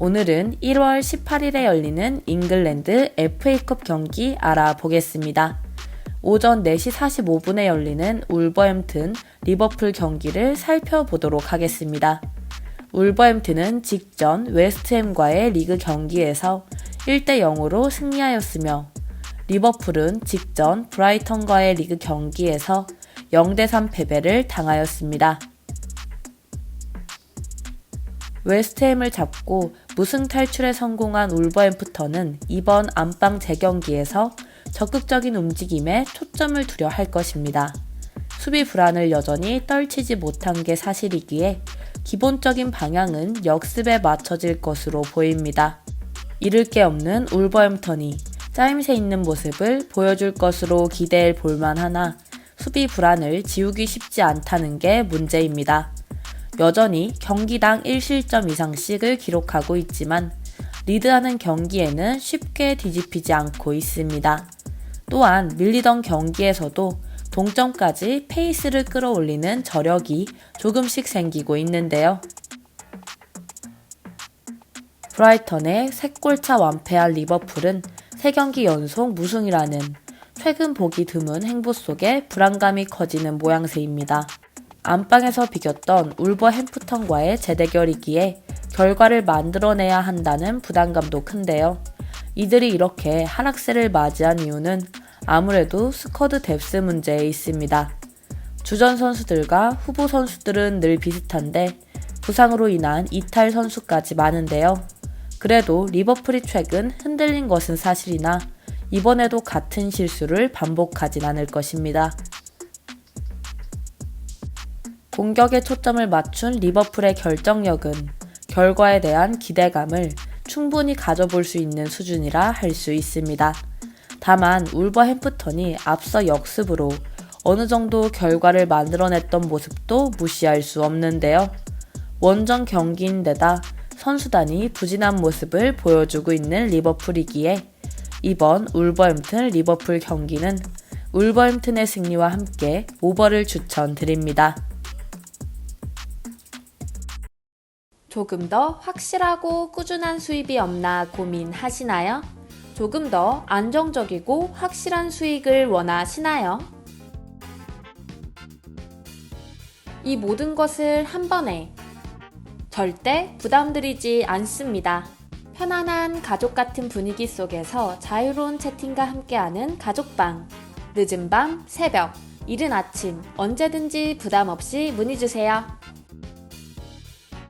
오늘은 1월 18일에 열리는 잉글랜드 FA컵 경기 알아보겠습니다. 오전 4시 45분에 열리는 울버햄튼 리버풀 경기를 살펴보도록 하겠습니다. 울버햄튼은 직전 웨스트햄과의 리그 경기에서 1대 0으로 승리하였으며 리버풀은 직전 브라이턴과의 리그 경기에서 0대 3 패배를 당하였습니다. 웨스트햄을 잡고 무승 탈출에 성공한 울버햄프턴은 이번 안방 재경기에서 적극적인 움직임에 초점을 두려 할 것입니다. 수비 불안을 여전히 떨치지 못한 게 사실이기에 기본적인 방향은 역습에 맞춰질 것으로 보입니다. 잃을 게 없는 울버햄턴이 짜임새 있는 모습을 보여줄 것으로 기대해 볼만 하나 수비 불안을 지우기 쉽지 않다는 게 문제입니다. 여전히 경기당 1실점 이상씩을 기록하고 있지만 리드하는 경기에는 쉽게 뒤집히지 않고 있습니다. 또한 밀리던 경기에서도 동점까지 페이스를 끌어올리는 저력이 조금씩 생기고 있는데요. 브라이턴의 3골차 완패한 리버풀은 3경기 연속 무승이라는 최근 보기 드문 행보 속에 불안감이 커지는 모양새입니다. 안방에서 비겼던 울버햄프턴과의 재대결이기에 결과를 만들어내야 한다는 부담감도 큰데요. 이들이 이렇게 하락세를 맞이한 이유는 아무래도 스쿼드 뎁스 문제에 있습니다. 주전 선수들과 후보 선수들은 늘 비슷한데 부상으로 인한 이탈 선수까지 많은데요. 그래도 리버풀이 최근 흔들린 것은 사실이나 이번에도 같은 실수를 반복하진 않을 것입니다. 공격에 초점을 맞춘 리버풀의 결정력은 결과에 대한 기대감을 충분히 가져볼 수 있는 수준이라 할 수 있습니다. 다만 울버햄프턴이 앞서 역습으로 어느 정도 결과를 만들어냈던 모습도 무시할 수 없는데요. 원정 경기인데다 선수단이 부진한 모습을 보여주고 있는 리버풀이기에 이번 울버햄튼 리버풀 경기는 울버햄튼의 승리와 함께 오버를 추천드립니다. 조금 더 확실하고 꾸준한 수입이 없나 고민하시나요? 조금 더 안정적이고 확실한 수익을 원하시나요? 이 모든 것을 한 번에 절대 부담드리지 않습니다. 편안한 가족 같은 분위기 속에서 자유로운 채팅과 함께하는 가족방. 늦은 밤, 새벽, 이른 아침, 언제든지 부담 없이 문의 주세요.